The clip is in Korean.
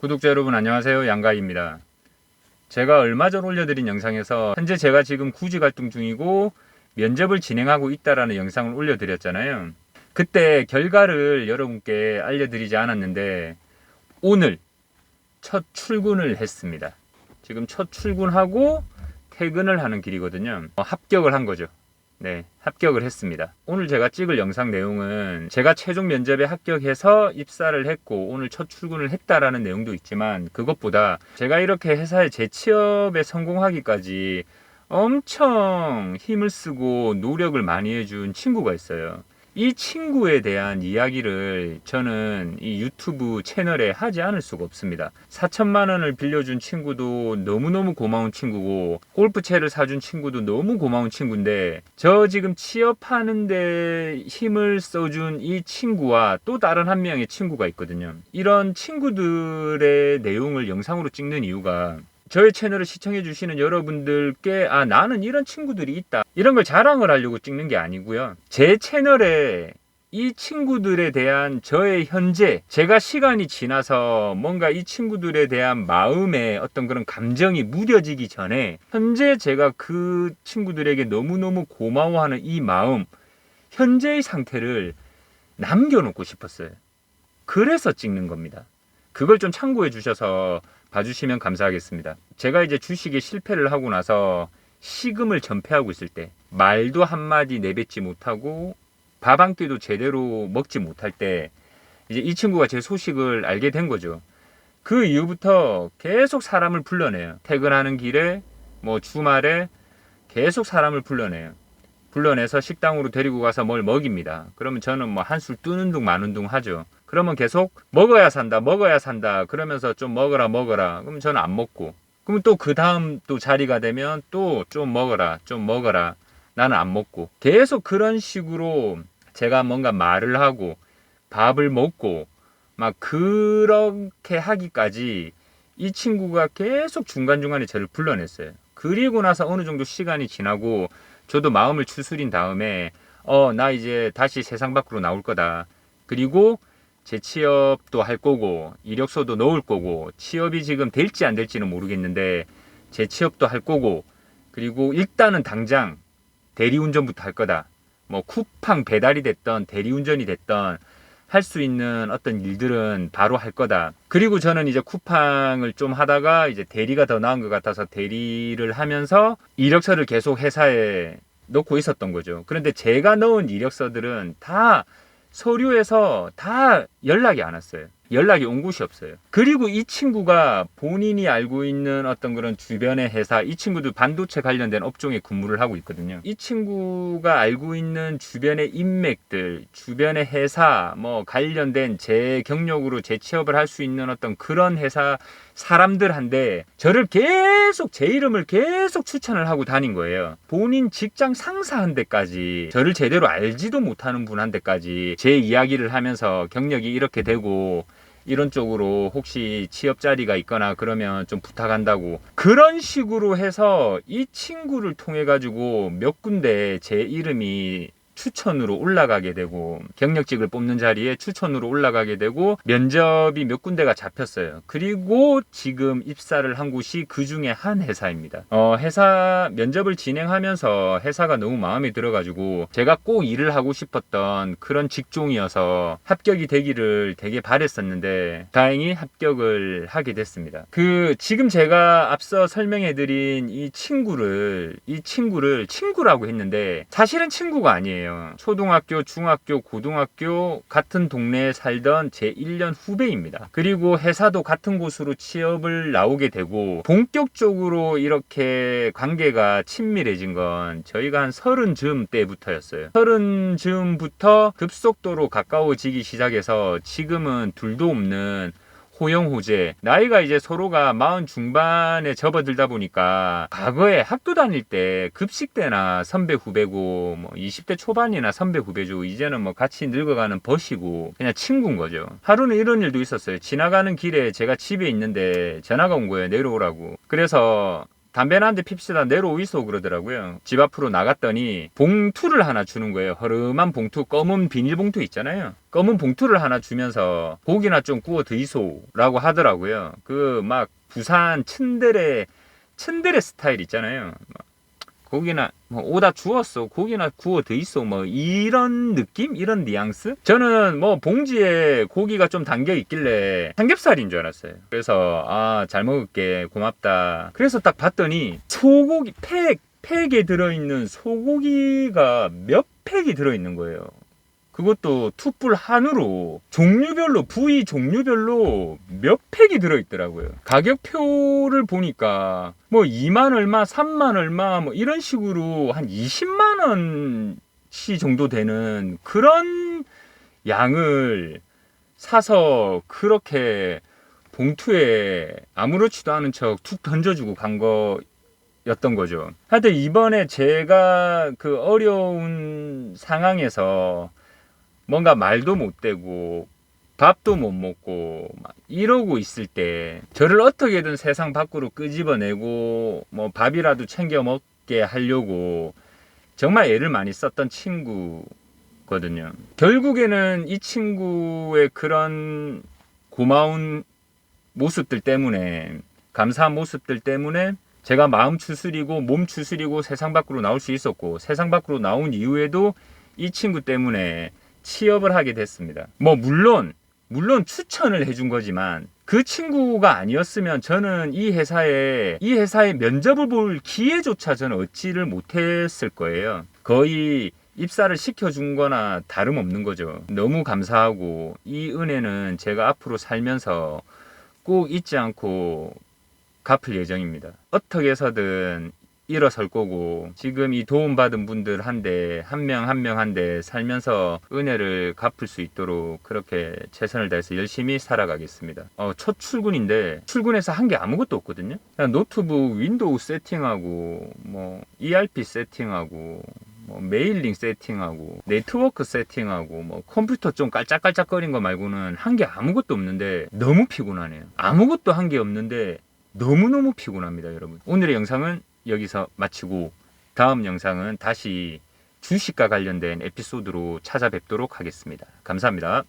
구독자 여러분 안녕하세요. 양가희입니다. 제가 얼마 전 올려드린 영상에서 현재 제가 지금 구직 활동 중이고 면접을 진행하고 있다라는 영상을 올려드렸잖아요. 그때 결과를 여러분께 알려드리지 않았는데 오늘 첫 출근을 했습니다. 지금 첫 출근하고 퇴근을 하는 길이거든요. 어, 합격을 한 거죠 네, 합격을 했습니다. 오늘 제가 찍을 영상 내용은 제가 최종 면접에 합격해서 입사를 했고 오늘 첫 출근을 했다라는 내용도 있지만 그것보다 제가 이렇게 회사에 재취업에 성공하기까지 엄청 힘을 쓰고 노력을 많이 해준 친구가 있어요. 이 친구에 대한 이야기를 저는 이 유튜브 채널에 하지 않을 수가 없습니다. 4천만 원을 빌려준 친구도 너무너무 고마운 친구고 골프채를 사준 친구도 너무 고마운 친구인데 저 지금 취업하는데 힘을 써준 이 친구와 또 다른 한 명의 친구가 있거든요. 이런 친구들의 내용을 영상으로 찍는 이유가 저의 채널을 시청해 주시는 여러분들께 아 나는 이런 친구들이 있다. 이런 걸 자랑을 하려고 찍는 게 아니고요. 제 채널에 이 친구들에 대한 저의 현재 제가 시간이 지나서 뭔가 이 친구들에 대한 마음의 어떤 그런 감정이 무뎌지기 전에 현재 제가 그 친구들에게 너무너무 고마워하는 이 마음 현재의 상태를 남겨놓고 싶었어요. 그래서 찍는 겁니다. 그걸 좀 참고해 주셔서 봐주시면 감사하겠습니다. 제가 이제 주식에 실패를 하고 나서 시금을 전폐하고 있을 때 말도 한마디 내뱉지 못하고 밥 한 끼도 제대로 먹지 못할 때 이제 이 친구가 제 소식을 알게 된 거죠. 그 이후부터 계속 사람을 불러내요. 퇴근하는 길에 뭐 주말에 계속 사람을 불러내요. 불러내서 식당으로 데리고 가서 뭘 먹입니다. 그러면 저는 뭐 한술 뜨는 둥 마는 둥 하죠. 그러면 계속 먹어야 산다, 먹어야 산다. 그러면서 좀 먹어라, 먹어라. 그럼 저는 안 먹고. 그럼 또 그 다음 또 자리가 되면 또 좀 먹어라, 좀 먹어라. 나는 안 먹고. 계속 그런 식으로 제가 뭔가 말을 하고 밥을 먹고 막 그렇게 하기까지 이 친구가 계속 중간중간에 저를 불러냈어요. 그리고 나서 어느 정도 시간이 지나고 저도 마음을 추스린 다음에 어, 나 이제 다시 세상 밖으로 나올 거다. 그리고 재취업도 할 거고 이력서도 넣을 거고 취업이 지금 될지 안 될지는 모르겠는데 재취업도 할 거고 그리고 일단은 당장 대리운전부터 할 거다. 뭐 쿠팡 배달이 됐던 대리운전이 됐던 할 수 있는 어떤 일들은 바로 할 거다. 그리고 저는 이제 쿠팡을 좀 하다가 이제 대리가 더 나은 것 같아서 대리를 하면서 이력서를 계속 회사에 넣고 있었던 거죠. 그런데 제가 넣은 이력서들은 다 서류에서 다 연락이 안 왔어요. 연락이 온 곳이 없어요. 그리고 이 친구가 본인이 알고 있는 어떤 그런 주변의 회사, 이 친구도 반도체 관련된 업종에 근무를 하고 있거든요. 이 친구가 알고 있는 주변의 인맥들, 주변의 회사, 뭐 관련된 제 경력으로 재취업을 할 수 있는 어떤 그런 회사 사람들한테 저를 계속 제 이름을 계속 추천을 하고 다닌 거예요. 본인 직장 상사한테까지 저를 제대로 알지도 못하는 분한테까지 제 이야기를 하면서 경력이 이렇게 되고 이런 쪽으로 혹시 취업 자리가 있거나 그러면 좀 부탁한다고 그런 식으로 해서 이 친구를 통해 가지고 몇 군데 제 이름이 추천으로 올라가게 되고 경력직을 뽑는 자리에 추천으로 올라가게 되고 면접이 몇 군데가 잡혔어요. 그리고 지금 입사를 한 곳이 그 중에 한 회사입니다. 어, 회사 면접을 진행하면서 회사가 너무 마음에 들어가지고 제가 꼭 일을 하고 싶었던 그런 직종이어서 합격이 되기를 되게 바랬었는데 다행히 합격을 하게 됐습니다. 그 지금 제가 앞서 설명해드린 이 친구를 이 친구를 친구라고 했는데 사실은 친구가 아니에요. 초등학교, 중학교, 고등학교 같은 동네에 살던 제 1년 후배입니다. 그리고 회사도 같은 곳으로 취업을 나오게 되고 본격적으로 이렇게 관계가 친밀해진 건 저희가 한 서른 즈음 때부터였어요. 서른 즈음부터 급속도로 가까워지기 시작해서 지금은 둘도 없는 호영호제 나이가 이제 서로가 마흔 중반에 접어들다 보니까 과거에 학교 다닐 때 급식 때나 선배 후배고 뭐 20대 초반이나 선배 후배죠. 이제는 뭐 같이 늙어가는 벗이고 그냥 친구인 거죠. 하루는 이런 일도 있었어요. 지나가는 길에 제가 집에 있는데 전화가 온 거예요. 내려오라고. 그래서 담배나 한 대 핍시다 내려오이소 그러더라고요. 집 앞으로 나갔더니 봉투를 하나 주는 거예요. 허름한 봉투, 검은 비닐봉투 있잖아요. 검은 봉투를 하나 주면서 고기나 좀 구워 드이소라고 하더라고요. 그 막 부산 츤데레 츤데레 스타일 있잖아요. 막 고기나 뭐 오다 주웠어. 고기나 구워 더 있어. 뭐 이런 느낌? 이런 뉘앙스? 저는 뭐 봉지에 고기가 좀 담겨 있길래 삼겹살인 줄 알았어요. 그래서 아 잘 먹을게. 고맙다. 그래서 딱 봤더니 소고기 팩 팩에 들어있는 소고기가 몇 팩이 들어있는 거예요 그것도 투뿔 한우로 종류별로 부위 종류별로 몇 팩이 들어있더라고요. 가격표를 보니까 뭐 2만 얼마, 3만 얼마 뭐 이런 식으로 한 20만 원시 정도 되는 그런 양을 사서 그렇게 봉투에 아무렇지도 않은 척 툭 던져주고 간 거였던 거죠. 하여튼 이번에 제가 그 어려운 상황에서 뭔가 말도 못 되고 밥도 못 먹고 막 이러고 있을 때 저를 어떻게든 세상 밖으로 끄집어내고 뭐 밥이라도 챙겨 먹게 하려고 정말 애를 많이 썼던 친구거든요. 결국에는 이 친구의 그런 고마운 모습들 때문에 감사한 모습들 때문에 제가 마음 추스리고 몸 추스리고 세상 밖으로 나올 수 있었고 세상 밖으로 나온 이후에도 이 친구 때문에 취업을 하게 됐습니다. 뭐 물론 물론 추천을 해준 거지만 그 친구가 아니었으면 저는 이 회사에 이 회사에 면접을 볼 기회조차 저는 얻지를 못했을 거예요. 거의 입사를 시켜준 거나 다름없는 거죠. 너무 감사하고 이 은혜는 제가 앞으로 살면서 꼭 잊지 않고 갚을 예정입니다. 어떻게 해서든 일어설 거고 지금 이 도움받은 분들 한데 한 명 한 명 한데 살면서 은혜를 갚을 수 있도록 그렇게 최선을 다해서 열심히 살아가겠습니다. 어, 첫 출근인데 출근해서 한 게 아무것도 없거든요. 그냥 노트북 윈도우 세팅하고 뭐 ERP 세팅하고 뭐 메일링 세팅하고 네트워크 세팅하고 뭐 컴퓨터 좀 깔짝깔짝거린 거 말고는 한 게 아무것도 없는데 너무 피곤하네요. 아무것도 한 게 없는데 너무너무 피곤합니다, 여러분. 오늘의 영상은 여기서 마치고 다음 영상은 다시 주식과 관련된 에피소드로 찾아뵙도록 하겠습니다. 감사합니다.